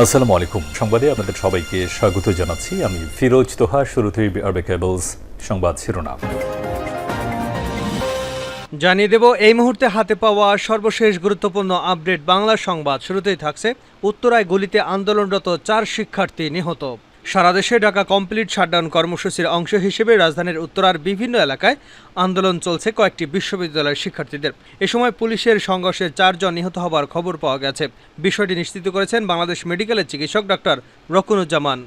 আসসালামু আলাইকুম। সংবাদে আপনাদের সবাইকে স্বাগত জানাচ্ছি। আমি ফিরোজ তোহা, শুরুতেই আরবে কেবলস সংবাদ শিরোনাম। জানিয়ে দেব, এই মুহূর্তে হাতে পাওয়া সর্বশেষ গুরুত্বপূর্ণ আপডেট বাংলা সংবাদ। শুরুতেই থাকছে উত্তরায় গলিতে আন্দোলনরত চার শিক্ষার্থী নিহত। সারা দেশে ঢাকা কমপ্লিট শাটডাউন কর্মসূচির অংশ হিসেবে রাজধানীর উত্তরার বিভিন্ন এলাকায় আন্দোলন চলছে কয়েকটি বিশ্ববিদ্যালয়ের শিক্ষার্থীদের। এ সময় পুলিশের সংঘর্ষে চারজন নিহত হবার খবর পাওয়া গেছে। বিষয়টি নিশ্চিত করেছেন বাংলাদেশ মেডিকেলের চিকিৎসক ডাক্তার রকুনুজ্জামান।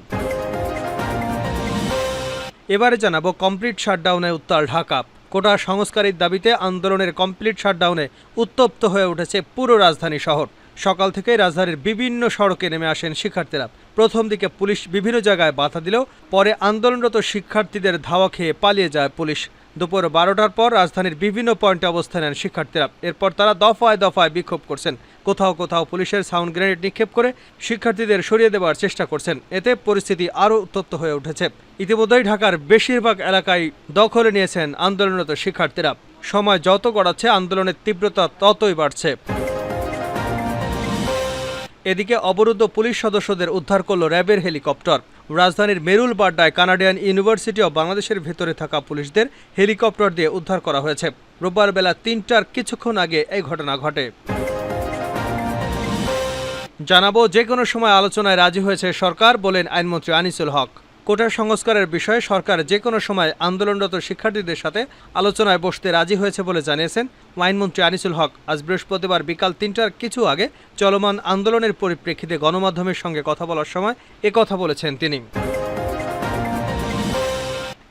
এবারে জানাব কমপ্লিট শাটডাউনে উত্তাল ঢাকা। কোটা সংস্কারের দাবিতে আন্দোলনের কমপ্লিট শাটডাউনে উত্তপ্ত হয়ে উঠেছে পুরো রাজধানী শহর। সকাল থেকে রাজধানীর বিভিন্ন সড়কে নেমে আসেন শিক্ষার্থীরা। প্রথম দিকে পুলিশ বিভিন্ন জায়গায় বাধা দিলেও পরে আন্দোলনরত শিক্ষার্থীদের ধাওয়া খেয়ে পালিয়ে যায় পুলিশ। দুপুর বারোটার পর রাজধানীর বিভিন্ন পয়েন্টে অবস্থান নেন শিক্ষার্থীরা। এরপর তারা দফায় দফায় বিক্ষোভ করছেন। কোথাও কোথাও পুলিশের সাউন্ড গ্রেনেড নিক্ষেপ করে শিক্ষার্থীদের সরিয়ে দেওয়ার চেষ্টা করছেন। এতে পরিস্থিতি আরও উত্তপ্ত হয়ে উঠেছে। ইতিমধ্যেই ঢাকার বেশিরভাগ এলাকায় দখলে নিয়েছেন আন্দোলনরত শিক্ষার্থীরা। সময় যত গড়াচ্ছে, আন্দোলনের তীব্রতা ততই বাড়ছে। এদিকে অবরুদ্ধ পুলিশ সদস্যদের উদ্ধার করল র্যাবের হেলিকপ্টার। রাজধানীর মেরুল বাড্ডায় কানাডিয়ান ইউনিভার্সিটি অব বাংলাদেশের ভেতরে থাকা পুলিশদের হেলিকপ্টার দিয়ে উদ্ধার করা হয়েছে। রোববার বেলা তিনটার কিছুক্ষণ আগে এই ঘটনা ঘটে। জানাব যে কোনো সময় আলোচনায় রাজি হয়েছে সরকার, বলেন আইনমন্ত্রী আনিসুল হক। কোটা সংস্কারের বিষয়ে সরকার যে কোনো সময় আন্দোলনরত শিক্ষার্থীদের সাথে আলোচনায় বসতে রাজি হয়েছে বলে জানিয়েছেন আইনমন্ত্রী আনিসুল হক, আজ বৃহস্পতিবার বিকাল তিনটার কিছু আগে চলমান আন্দোলনের পরিপ্রেক্ষিতে গণমাধ্যমের সঙ্গে কথা বলার সময় কথা বলেছেন তিনি।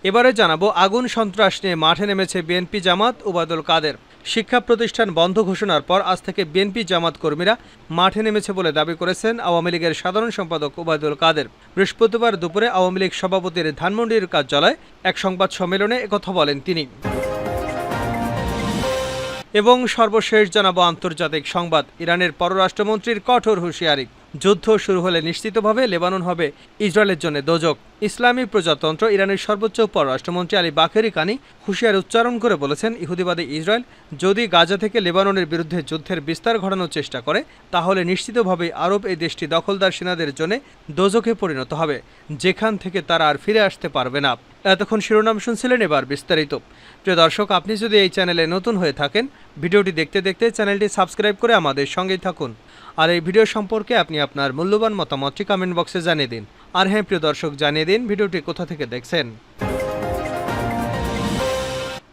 এবারে জানাব, আগুন সন্ত্রাস নিয়ে মাঠে নেমেছে বিএনপি জামাত ওবায়দুল কাদের। শিক্ষা প্রতিষ্ঠান বন্ধ ঘোষণার পর আজ থেকে বিএনপি জামাত কর্মীরা মাঠে নেমেছে বলে দাবি করেছেন আওয়ামী লীগের সাধারণ সম্পাদক ওবায়দুল কাদের। বৃহস্পতিবার দুপুরে আওয়ামী লীগ সভাপতির ধানমন্ডির কার্যালয়ে এক সংবাদ সম্মেলনে একথা বলেন তিনি। এবং সর্বশেষ জানাব আন্তর্জাতিক সংবাদ। ইরানের পররাষ্ট্রমন্ত্রীর কঠোর হুঁশিয়ারি। যুদ্ধ শুরু হলে নিশ্চিতভাবে লেবানন হবে ইসরায়েলের জন্য দোজক। ইসলামী প্রজাতন্ত্র ইরানের সর্বোচ্চ পররাষ্ট্রমন্ত্রী আলী বাকেরি কানি হুঁশিয়ার উচ্চারণ করে বলেছেন, ইহুদিবাদী ইসরায়েল যদি গাজা থেকে লেবাননের বিরুদ্ধে যুদ্ধের বিস্তার ঘটানোর চেষ্টা করে, তাহলে নিশ্চিতভাবেই আরব এই দেশটি দখলদার সেনাদের জন্য দোজকে পরিণত হবে, যেখান থেকে তারা আর ফিরে আসতে পারবে না। এতক্ষণ শিরোনাম শুনছিলেন এবার বিস্তারিত। প্রিয় দর্শক, আপনি যদি এই চ্যানেলে নতুন হয়ে থাকেন, ভিডিওটি দেখতে দেখতে চ্যানেলটি সাবস্ক্রাইব করে আমাদের সঙ্গেই থাকুন। আর এই ভিডিও সম্পর্কে আপনি আপনার মূল্যবান মতামতটি কমেন্ট বক্সে জানিয়ে দিন। আর হ্যাঁ প্রিয় দর্শক, জানিয়ে দিন, ভিডিওটি কোথা থেকে দেখছেন?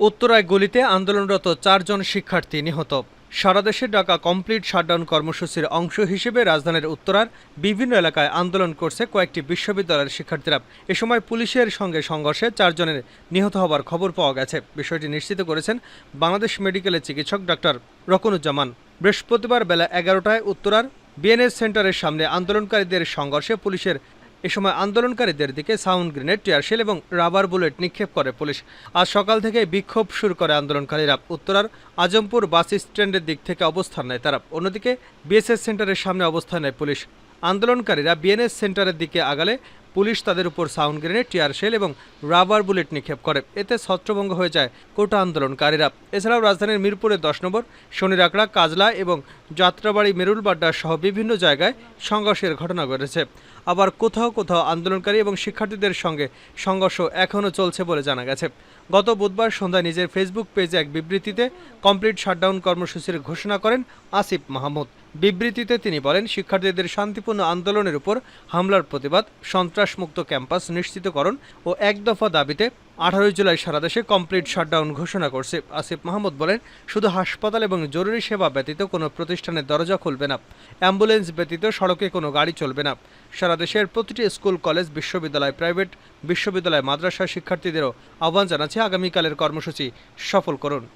উত্তরায় গুলিতে আন্দোলনরত চারজন শিক্ষার্থী নিহত। সারা দেশে ডাকা কমপ্লিট শাটডাউন কর্মসূচির অংশ হিসেবে রাজধানীর উত্তরার বিভিন্ন এলাকায় আন্দোলন করছে কয়েকটি বিশ্ববিদ্যালয়ের শিক্ষার্থীরা। এ সময় পুলিশের সঙ্গে সংঘর্ষে চারজনের নিহত হবার খবর পাওয়া গেছে। বিষয়টি নিশ্চিত করেছেন বাংলাদেশ মেডিকেলের চিকিৎসক ডাক্তার রকনুজ্জামান। বৃহস্পতিবার বেলা এগারোটায় উত্তরার বিএনএস সেন্টারের সামনে আন্দোলনকারীদের সংঘর্ষে পুলিশের এ সময় আন্দোলনকারীদের দিকে সাউন্ড গ্রেনেড টিয়ারশেল এবং রাবার বুলেট নিক্ষেপ করে পুলিশ। আজ সকাল থেকে বিক্ষোভ শুরু করে আন্দোলনকারীরা। উত্তরার আজমপুর বাস স্ট্যান্ডের দিক থেকে অবস্থান নেয় তারা। অন্যদিকে বিএসএস সেন্টারের সামনে অবস্থান নেয় পুলিশ। আন্দোলনকারীরা বিএনএস সেন্টারের দিকে আগালে পুলিশ তাদের উপর সাউন্ড গ্রেনেড, টিয়ার শেল এবং রাবার বুলেট নিক্ষেপ করে। এতে ছত্রভঙ্গ হয়ে যায় কোটা আন্দোলনকারীরা। এছাড়াও রাজধানীর মিরপুরের দশ নম্বর, শনিরাকড়া, কাজলা এবং যাত্রাবাড়ি মেরুলবাড্ডা সহ বিভিন্ন জায়গায় সংঘর্ষের ঘটনা ঘটেছে। আবার কোথাও কোথাও আন্দোলনকারী এবং শিক্ষার্থীদের সঙ্গে সংঘর্ষ এখনও চলছে বলে জানা গেছে। গত বুধবার সন্ধ্যায় নিজের ফেসবুক পেজে এক বিবৃতিতে কমপ্লিট শাটডাউন কর্মসূচির ঘোষণা করেন আসিফ মাহমুদ। বিবৃতিতে তিনি বলেন, শিক্ষার্থীদের শান্তিপূর্ণ আন্দোলনের উপর হামলার প্রতিবাদ, সন্ত্রাসমুক্ত ক্যাম্পাস নিশ্চিতকরণ ও এক দফা দাবিতে আঠারোই জুলাই সারা দেশে কমপ্লিট শাটডাউন ঘোষণা করছে। আসিফ মাহমুদ বলেন, শুধু হাসপাতাল এবং জরুরি সেবা ব্যতীত কোনো প্রতিষ্ঠানের দরজা খুলবে না। অ্যাম্বুলেন্স ব্যতীত সড়কে কোনো গাড়ি চলবে না। সারা দেশের প্রতিটি স্কুল, কলেজ, বিশ্ববিদ্যালয়, প্রাইভেট বিশ্ববিদ্যালয় মাদ্রাসা শিক্ষার্থীদেরও আহ্বান জানাচ্ছে আগামীকালের কর্মসূচি। সফল করুন।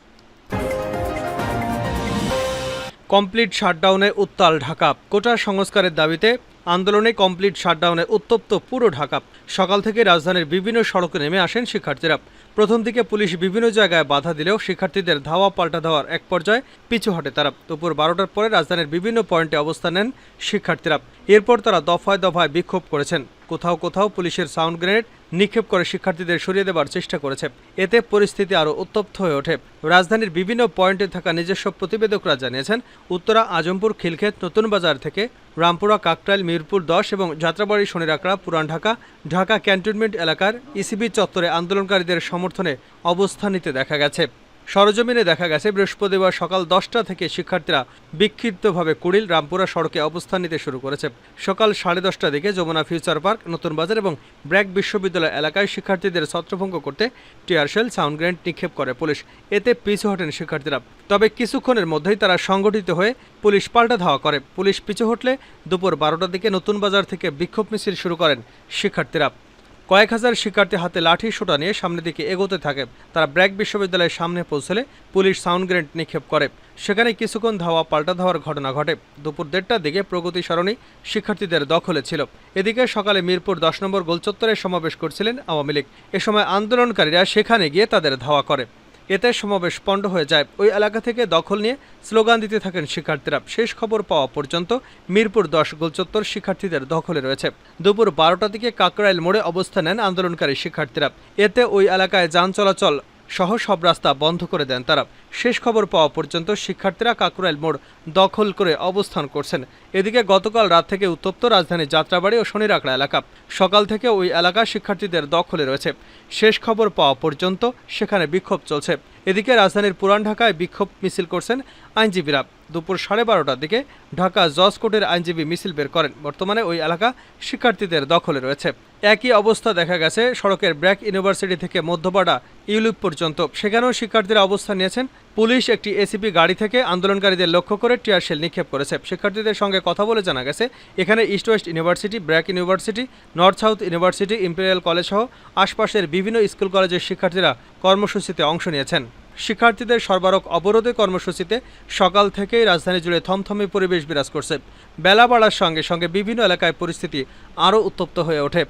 কমপ্লিট শাটডাউনে উত্তাল ঢাকা। কোটা সংস্কারের দাবিতে আন্দোলনে কমপ্লিট শাটডাউনে উত্তপ্ত পুরো ঢাকা। সকাল থেকে রাজধানীর বিভিন্ন সড়কে নেমে আসেন শিক্ষার্থীরা। প্রথম দিকে পুলিশ বিভিন্ন জায়গায় বাধা দিলেও শিক্ষার্থীদের ধাওয়া পাল্টা ধাওয়ার এক পর্যায়ে পিছু হটে তারা। দুপুর বারোটার পরে রাজধানীর বিভিন্ন পয়েন্টে অবস্থান নেন শিক্ষার্থীরা। এরপর তারা দফায় দফায় বিক্ষোভ করেছেন। কোথাও কোথাও পুলিশের সাউন্ড গ্রেনেড নিক্ষেপ করে শিক্ষার্থীদের সরিয়ে দেবার চেষ্টা করেছে। এতে পরিস্থিতি আরও উত্তপ্ত হয়ে ওঠে। রাজধানীর বিভিন্ন পয়েন্টে থাকা নিজস্ব প্রতিবেদকরা জানিয়েছেন, উত্তরা, আজমপুর, খিলক্ষেত, নতুন বাজার থেকে রামপুরা, কাকটাইল, মিরপুর দশ এবং যাত্রাবাড়ি, শনিরাকড়া, পুরান ঢাকা ঢাকা ক্যান্টনমেন্ট এলাকার ইসিবি চত্বরে আন্দোলনকারীদের সমর্থনে অবস্থান নিতে দেখা গেছে। সরজমিনে দেখা গেছে, বৃহস্পতিবার সকাল দশটা থেকে শিক্ষার্থীরা বিক্ষিপ্তভাবে কুড়িল রামপুরা সড়কে অবস্থান নিতে শুরু করেছে। সকাল সাড়ে দশটার দিকে যমুনা ফিউচার পার্ক, নতুন বাজার এবং ব্র্যাক বিশ্ববিদ্যালয় এলাকায় শিক্ষার্থীদের ছত্রভঙ্গ করতে টিয়ারশেল সাউন্ড গ্রেনেড নিক্ষেপ করে পুলিশ। এতে পিছু হটেন শিক্ষার্থীরা। তবে কিছুক্ষণের মধ্যেই তারা সংগঠিত হয়ে পুলিশ পাল্টা ধাওয়া করে। পুলিশ পিছু হটলে দুপুর বারোটার দিকে নতুন বাজার থেকে বিক্ষোভ মিছিল শুরু করেন শিক্ষার্থীরা। কয়েক হাজার শিক্ষার্থী হাতে লাঠি সোটা নিয়ে সামনের দিকে এগোতে থাকে। তারা ব্র্যাক বিশ্ববিদ্যালয়ের সামনে পৌঁছলে পুলিশ সাউন্ড গ্রেনেড নিক্ষেপ করে। সেখানে কিছুক্ষণ ধাওয়া পাল্টা ধাওয়ার ঘটনা ঘটে। দুপুর দেড়টার দিকে প্রগতি সরণি শিক্ষার্থীদের দখলে ছিল। এদিকে সকালে মিরপুর দশ নম্বর গোলচত্বরে সমাবেশ করছিলেন আওয়ামী লীগ। এ সময় আন্দোলনকারীরা সেখানে গিয়ে তাদের ধাওয়া করে। এতে সমাবেশ পণ্ড হয়ে যায়। ওই এলাকা থেকে দখল নিয়ে স্লোগান দিতে থাকেন শিক্ষার্থীরা। শেষ খবর পাওয়া পর্যন্ত মিরপুর দশ গোলচত্বর শিক্ষার্থীদের দখলে রয়েছে। দুপুর বারোটা থেকে কাকরাইল মোড়ে অবস্থান নেন আন্দোলনকারী শিক্ষার্থীরা। এতে ওই এলাকায় যান চলাচল সহ সব রাস্তা বন্ধ করে দেন তারা। শেষ খবর পাওয়া পর্যন্ত শিক্ষার্থীরা কাকরাইল মোড় দখল করে অবস্থান করছেন। এদিকে গতকাল রাত থেকে উত্তপ্ত রাজধানী যাত্রাবাড়ি ও শনিরাকড়া এলাকা। সকাল থেকে ওই এলাকা শিক্ষার্থীদের দখলে রয়েছে। শেষ খবর পাওয়া পর্যন্ত সেখানে বিক্ষোভ চলছে। এদিকে রাজধানীর পুরান ঢাকায় বিক্ষোভ মিছিল করছেন আইনজীবীরা। দুপুর সাড়ে বারোটার দিকে ঢাকা জজ কোর্টের আইনজীবী মিছিল বের করেন। বর্তমানে ওই এলাকা শিক্ষার্থীদের দখলে রয়েছে। একই অবস্থা দেখা গেছে সড়কের ব্র্যাক ইউনিভার্সিটি থেকে মধ্যপাড়া ইউলিপ পর্যন্ত। সেখানেও শিক্ষার্থীরা অবস্থান নিয়েছেন। পুলিশ একটি এসিপি গাড়ি থেকে আন্দোলনকারীদের লক্ষ্য করে টিয়ারশেল নিক্ষেপ করেছে। শিক্ষার্থীদের সঙ্গে কথা বলে জানা গেছে, এখানে East West University, BRAC University, North South University, Imperial College সহ আশপাশের বিভিন্ন স্কুল কলেজের শিক্ষার্থীরা কর্মসূচিতে অংশ নিয়েছেন। শিক্ষার্থীদের সর্বারক অবরোধে কর্মসূচিতে সকাল থেকেই রাজধানী জুড়ে থমথমে পরিবেশ বিরাজ করছে। বেলা বাড়ার সঙ্গে সঙ্গে বিভিন্ন এলাকায় পরিস্থিতি আরও উত্তপ্ত হয়ে ওঠে।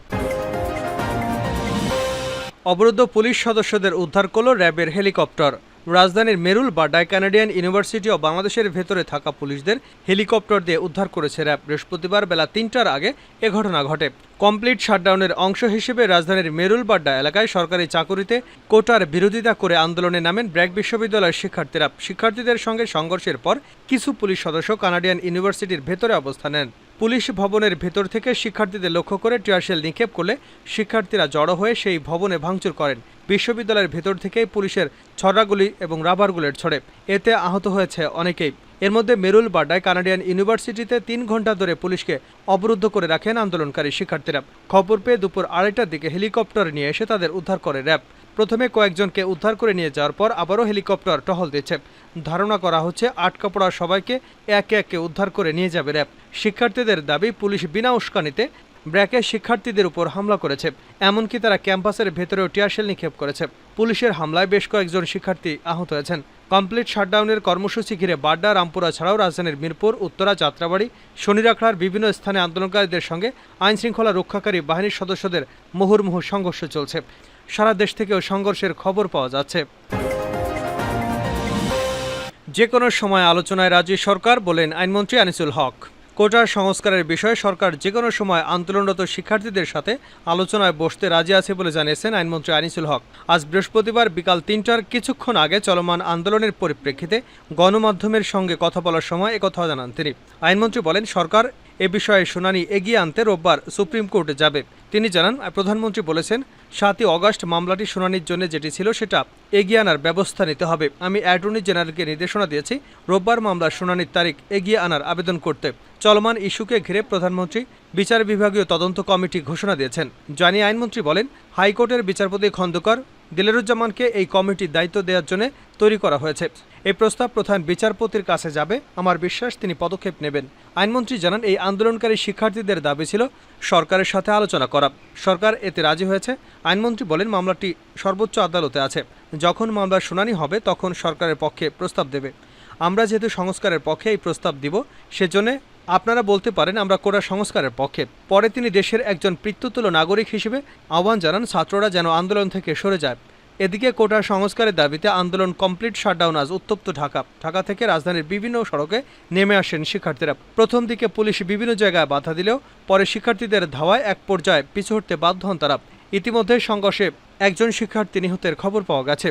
অবরুদ্ধ পুলিশ সদস্যদের উদ্ধার করল র্যাবের হেলিকপ্টার। রাজধানীর মেরুল বা ডাই কানাডিয়ান ইউনিভার্সিটি ও বাংলাদেশের ভেতরে থাকা পুলিশদের হেলিকপ্টার দিয়ে উদ্ধার করেছে র্যাব। বৃহস্পতিবার বেলা তিনটার আগে এ ঘটনা ঘটে। কমপ্লিট শাটডাউনের অংশ হিসেবে রাজধানীর মেরুল বাড্ডা এলাকায় সরকারি চাকুরিতে কোটার বিরোধিতা করে আন্দোলনে নামেন ব্র্যাক বিশ্ববিদ্যালয়ের শিক্ষার্থীরা। শিক্ষার্থীদের সঙ্গে সংঘর্ষের পর কিছু পুলিশ সদস্য কানাডিয়ান ইউনিভার্সিটির ভেতরে অবস্থান নেন। পুলিশ ভবনের ভেতর থেকে শিক্ষার্থীদের লক্ষ্য করে টিয়ারশেল নিক্ষেপ করলে শিক্ষার্থীরা জড়ো হয়ে সেই ভবনে ভাঙচুর করেন। বিশ্ববিদ্যালয়ের ভেতর থেকেই পুলিশের ছড়াগুলি এবং রাবার বুলেট ছড়ে। এতে আহত হয়েছে অনেকেই। এর মধ্যে মেরুল বাড্ডায় কানাডিয়ান ইউনিভার্সিটিতে তিন ঘণ্টা ধরে পুলিশকে অবরুদ্ধ করে রাখেন আন্দোলনকারী শিক্ষার্থীরা। খবর পেয়ে দুপুর আড়াইটার দিকে হেলিকপ্টার নিয়ে এসে তাদের উদ্ধার করে র্যাব। প্রথমে কয়েকজনকে উদ্ধার করে নিয়ে যাওয়ার পর আবারও হেলিকপ্টার টহল দিচ্ছে। ধারণা করা হচ্ছে আটকা পড়া সবাইকে একে একে উদ্ধার করে নিয়ে যাবে র্যাব। শিক্ষার্থীদের দাবি, পুলিশ বিনা উস্কানিতে ব্র্যাকে শিক্ষার্থীদের উপর হামলা করেছে। এমনকি তারা ক্যাম্পাসের ভেতরেও টিয়ারশেল নিক্ষেপ করেছে। পুলিশের হামলায় বেশ কয়েকজন শিক্ষার্থী আহত হয়েছেন। কমপ্লিট শাটডাউনের কর্মসূচি ঘিরে বাড্ডা, রামপুরা ছাড়াও রাজধানীর মিরপুর, উত্তরা, যাত্রাবাড়ি, শনিরাখড়ার বিভিন্ন স্থানে আন্দোলনকারীদের সঙ্গে আইনশৃঙ্খলা রক্ষাকারী বাহিনীর সদস্যদের মুহুর্মুহু সংঘর্ষ চলছে। সারা দেশ থেকেও সংঘর্ষের খবর পাওয়া যাচ্ছে। যে কোনো সময় আলোচনায় রাজি সরকার, বলেন আইনমন্ত্রী আনিসুল হক। কোটার সংস্কারের বিষয়ে সরকার যে কোনো সময় আন্দোলনরত শিক্ষার্থীদের সাথে আলোচনায় বসতে রাজি আছে বলে জানিয়েছেন আইনমন্ত্রী আনিসুল হক। আজ বৃহস্পতিবার বিকাল তিনটার কিছুক্ষণ আগে চলমান আন্দোলনের পরিপ্রেক্ষিতে গণমাধ্যমের সঙ্গে কথা বলার সময় একথা জানান তিনি। আইনমন্ত্রী বলেন, সরকার এ বিষয়ে শুনানি এগিয়ে আনতে রোববার সুপ্রিম কোর্টে যাবে। তিনি জানান, প্রধানমন্ত্রী বলেছেন, সাতই অগস্ট মামলাটি শুনানির জন্য যেটি ছিল সেটা এগিয়ে আনার ব্যবস্থা নিতে হবে। আমি অ্যাটর্নি জেনারেলকে নির্দেশনা দিয়েছি, রোববার মামলার শুনানির তারিখ এগিয়ে আনার আবেদন করতে। চলমান ইস্যুকে ঘিরে প্রধানমন্ত্রী, বিচার বিভাগীয় তদন্ত কমিটি ঘোষণা দিয়েছেন। জানিয়ে আইনমন্ত্রী বলেন, হাইকোর্টের বিচারপতি খন্দকার দিলেরুজ্জামানকে এই কমিটির দায়িত্ব দেওয়ার জন্য তৈরি করা হয়েছে। এই প্রস্তাব প্রধান বিচারপতির কাছে যাবে। আমার বিশ্বাস তিনি পদক্ষেপ নেবেন। আইনমন্ত্রী জানান, এই আন্দোলনকারী শিক্ষার্থীদের দাবি ছিল সরকারের সাথে আলোচনা করা। সরকার এতে রাজি হয়েছে। আইনমন্ত্রী বলেন, মামলাটি সর্বোচ্চ আদালতে আছে। যখন মামলার শুনানি হবে, তখন সরকারের পক্ষে প্রস্তাব দেবে। আমরা যেহেতু সংস্কারের পক্ষে এই প্রস্তাব দিব, সেজন্য আপনারা বলতে পারেন আমরা কোটা সংস্কারের পক্ষে। পরে তিনি দেশের একজন পিতৃতুল্য নাগরিক হিসেবে আহ্বান জানান ছাত্ররা যেন আন্দোলন থেকে সরে যায়। এদিকে কোটা সংস্কারের দাবিতে আন্দোলন কমপ্লিট শাটডাউন আজ উত্তপ্ত ঢাকা। ঢাকা থেকে রাজধানীর বিভিন্ন সড়কে নেমে আসেন শিক্ষার্থীরা। প্রথম দিকে পুলিশ বিভিন্ন জায়গায় বাধা দিলেও পরে শিক্ষার্থীদের ধাওয়ায় এক পর্যায়ে পিছু হটতে বাধ্য হন তারা। ইতিমধ্যে সংঘর্ষে একজন শিক্ষার্থী নিহতের খবর পাওয়া গেছে।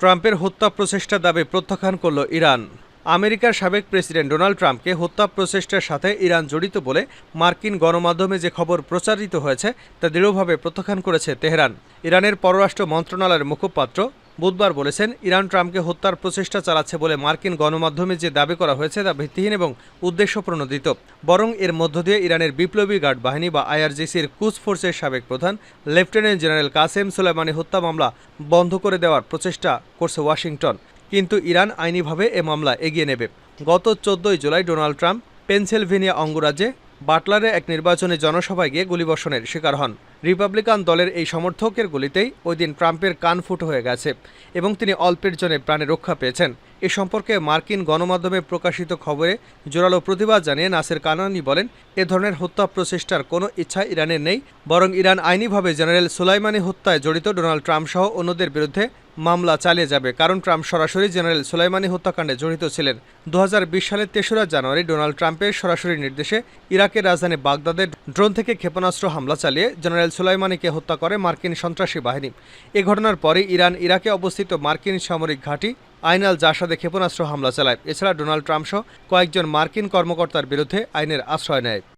ট্রাম্পের হত্যা প্রচেষ্টার দাবি প্রত্যাখ্যান করল ইরান। আমেরিকার সাবেক প্রেসিডেন্ট ডোনাল্ড ট্রাম্পকে হত্যা প্রচেষ্টার সাথে ইরান জড়িত বলে মার্কিন গণমাধ্যমে যে খবর প্রচারিত হয়েছে, তা দৃঢ়ভাবে প্রত্যাখ্যান করেছে তেহরান। ইরানের পররাষ্ট্র মন্ত্রণালয়ের মুখপাত্র বুধবার বলেছেন, ইরান ট্রাম্পকে হত্যার প্রচেষ্টা চালাচ্ছে বলে মার্কিন গণমাধ্যমে যে দাবি করা হয়েছে, তা ভিত্তিহীন এবং উদ্দেশ্যপ্রণোদিত। বরং এর মধ্য দিয়ে ইরানের বিপ্লবী গার্ড বাহিনী বা আইআরজিসির কুচ ফোর্সের সাবেক প্রধান, লেফটেন্যান্ট জেনারেল কাসেম সুলেমানি হত্যা মামলা বন্ধ করে দেওয়ার প্রচেষ্টা করছে ওয়াশিংটন। কিন্তু ইরান আইনিভাবে এ মামলা এগিয়ে নেবে। গত চোদ্দই জুলাই ডোনাল্ড ট্রাম্প পেনসিলভেনিয়া অঙ্গরাজ্যে বাটলারে এক নির্বাচনী জনসভায় গিয়ে গুলিবর্ষণের শিকার হন। রিপাবলিকান দলের এই সমর্থকের গুলিতেই ওই দিন ট্রাম্পের কান ফুটো হয়ে গেছে এবং তিনি অল্পের জন্য প্রাণে রক্ষা পেয়েছেন। এ সম্পর্কে মার্কিন গণমাধ্যমে প্রকাশিত খবরে জোরালো প্রতিবাদ জানিয়ে নাসের কানানি বলেন, এ ধরনের হত্যা প্রচেষ্টার কোনো ইচ্ছা ইরানের নেই, বরং ইরান আইনিভাবে জেনারেল সুলাইমানি হত্যায় জড়িত ডোনাল্ড ট্রাম্প সহ অন্যদের বিরুদ্ধে মামলা চালিয়ে যাবে। কারণ ট্রাম্প সরাসরি জেনারেল সোলাইমানি হত্যাকাণ্ডে জড়িত ছিলেন। দু হাজার বিশ সালের তেসরা জানুয়ারি ডোনাল্ড ট্রাম্পের সরাসরি নির্দেশে ইরাকের রাজধানী বাগদাদের ড্রোন থেকে ক্ষেপণাস্ত্র হামলা চালিয়ে জেনারেল সোলাইমানিকে হত্যা করে মার্কিন সন্ত্রাসী বাহিনী। এ ঘটনার পরে ইরান ইরাকে অবস্থিত মার্কিন সামরিক ঘাঁটি আইনাল জাসাদে ক্ষেপণাস্ত্র হামলা চালায়। এছাড়া ডোনাল্ড ট্রাম্প সহ কয়েকজন মার্কিন কর্মকর্তার বিরুদ্ধে আইনের আশ্রয় নেয়।